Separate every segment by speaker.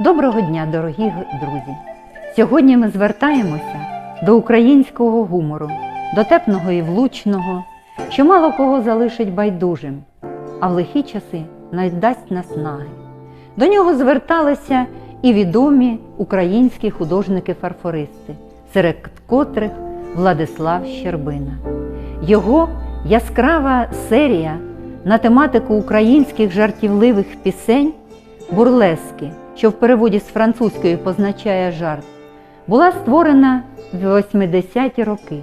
Speaker 1: Доброго дня, дорогі друзі! Сьогодні ми звертаємося до українського гумору, дотепного і влучного, що мало кого залишить байдужим, а в лихі часи найдасть наснаги. До нього зверталися і відомі українські художники-фарфористи, серед котрих Владислав Щербина. Його яскрава серія на тематику українських жартівливих пісень бурлески, що в переводі з французької позначає жарт, була створена в 80-ті роки.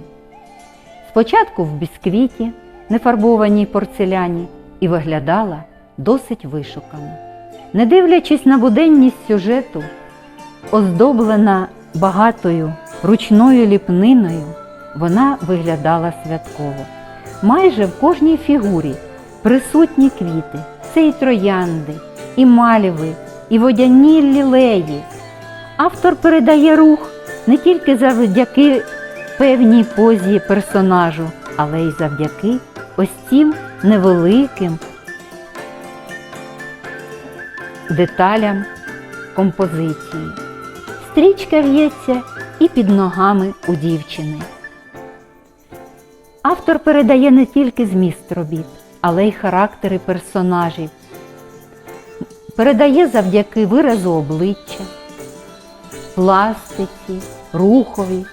Speaker 1: Спочатку в бісквіті, нефарбованій порцеляні, і виглядала досить вишукано. Не дивлячись на буденність сюжету, оздоблена багатою ручною ліпниною, вона виглядала святково. Майже в кожній фігурі присутні квіти, це і троянди, і маліви, і водяні лілеї. Автор передає рух не тільки завдяки певній позі персонажу, але й завдяки ось цим невеликим деталям композиції. Стрічка в'ється і під ногами у дівчини. Автор передає не тільки зміст робіт, але й характери персонажів. Передає завдяки виразу обличчя, пластиці, рухові.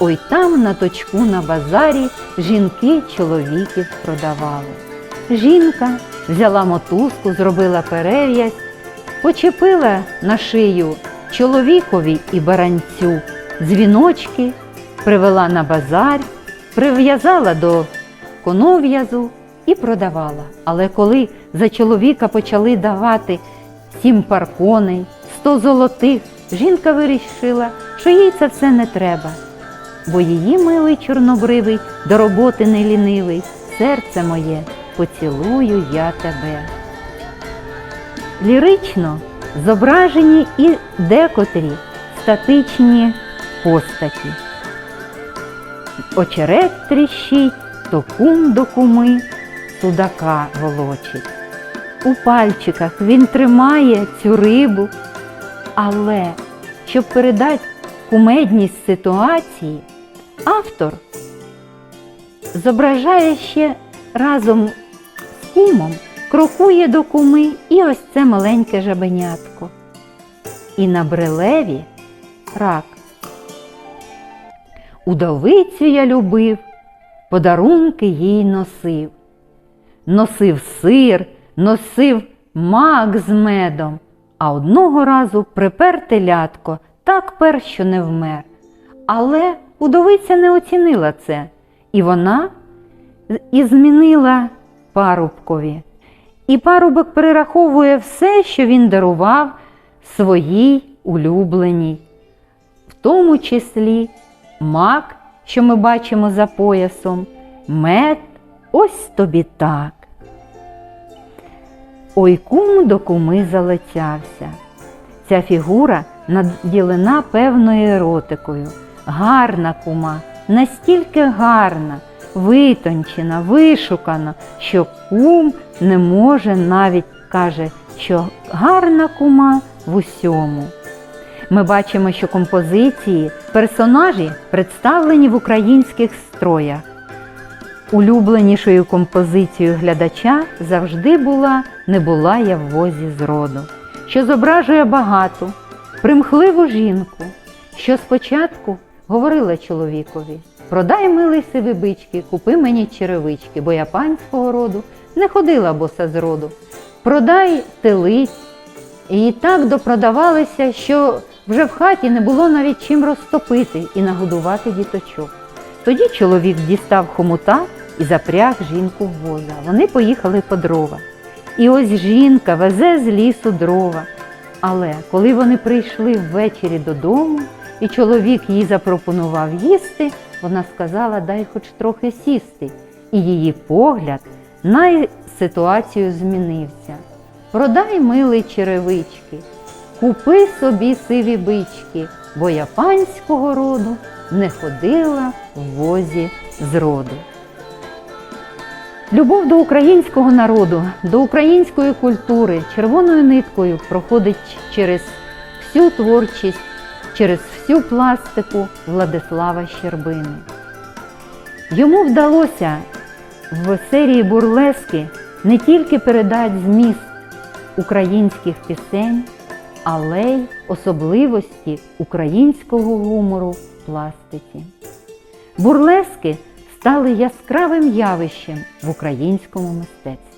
Speaker 1: Ой там на точку на базарі жінки чоловіків продавали. Жінка взяла мотузку, зробила перев'язь, почепила на шию чоловікові і баранцю дзвіночки, привела на базар, прив'язала до конов'язу і продавала. Але коли за чоловіка почали давати сім пар коней, сто золотих, жінка вирішила, що їй це все не треба, бо її милий чорнобривий, до роботи не лінивий, серце моє, поцілую я тебе. Лірично зображені і декотрі статичні постаті. Очерет тріщить, то кум до куми судака волочить. У пальчиках він тримає цю рибу, але щоб передати кумедність ситуації, автор зображає ще разом з кумом, крокує до куми і ось це маленьке жабенятко. І на брелеві рак. Удовицю я любив, подарунки їй носив. Носив сир, носив мак з медом, а одного разу припер телятко, так пер, що не вмер. Але удовиця не оцінила це, і вона і змінила парубкові. І парубок перераховує все, що він дарував своїй улюбленій, в тому числі мак, що ми бачимо за поясом, мед, ось тобі так. Ой кум до куми залицявся. Ця фігура наділена певною еротикою. Гарна кума, настільки гарна, витончена, вишукана, що кум не може навіть каже, що гарна кума в усьому. Ми бачимо, що композиції, персонажі представлені в українських строях. Улюбленішою композицією глядача завжди була не була я в возі зроду, що зображує багату, примхливу жінку, що спочатку говорила чоловікові Продай милий сиві бички, купи мені черевички, бо я панського роду не ходила боса з роду. Продай телиць. І так допродавалися, що вже в хаті не було навіть чим розтопити і нагодувати діточок. Тоді чоловік дістав хомута і запряг жінку в воза. Вони поїхали по дрова. І ось жінка везе з лісу дрова. Але коли вони прийшли ввечері додому, і чоловік їй запропонував їсти, вона сказала, дай хоч трохи сісти. І її погляд на ситуацію змінився. Продай милий черевички, купи собі сиві бички, бо я панського роду не ходила в возі з роду. Любов до українського народу, до української культури червоною ниткою проходить через всю творчість, через всю пластику Владислава Щербини. Йому вдалося в серії бурлески не тільки передати зміст українських пісень, але й особливості українського гумору в пластиці. Бурлески стали яскравим явищем в українському мистецтві.